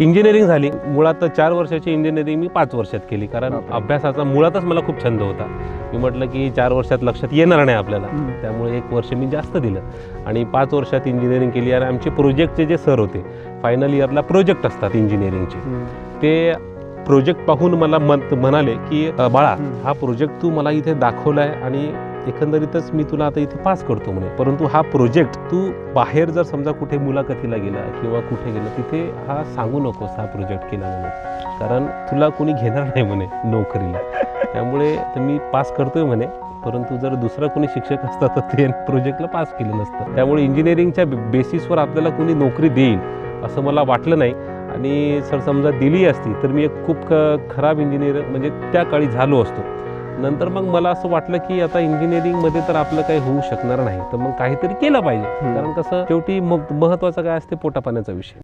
Engineering झाली मुळात चार वर्षाची इंजिनिअरिंग मी पाच वर्षात केली कारण. अभ्यासाचा मुळातच मला खूप छंद होता मी म्हटलं की चार वर्षात लक्षात येणार नाही आपल्याला. त्यामुळे एक वर्ष मी जास्त दिलं आणि पाच वर्षात इंजिनिअरिंग केली आणि आमचे प्रोजेक्टचे जे सर होते फायनल इयरला प्रोजेक्ट असतात इंजिनिअरिंगचे. ते प्रोजेक्ट पाहून मला मन म्हणाले की "अ, बाळा. हा प्रोजेक्ट तू मला इथे दाखवला आहे आणि एकंदरीतच मी तुला आता इथे पास करतो म्हणे. परंतु हा प्रोजेक्ट तू बाहेर जर समजा कुठे मुलाखतीला गेला किंवा कुठे गेला तिथे हा सांगू नकोस हा प्रोजेक्ट केला म्हणून कारण तुला कोणी घेणार नाही म्हणे नोकरीला. त्यामुळे तर मी पास करतोय म्हणे. परंतु जर दुसरा कोणी शिक्षक असता तर ते प्रोजेक्टला पास केलं नसतं. त्यामुळे इंजिनिअरिंगच्या बेसिसवर आपल्याला कोणी नोकरी देईल असं मला वाटलं नाही. आणि सर समजा दिली असती तर मी एक खूप ख खराब इंजिनियर म्हणजे त्या काळी झालो असतो. नंतर मग मला असं वाटलं की आता इंजिनिअरिंगमध्ये तर आपलं काही होऊ शकणार नाही. तर मग काहीतरी केलं पाहिजे. कारण कसं शेवटी मग महत्त्वाचं काय असते? पोटापाण्याचा विषय.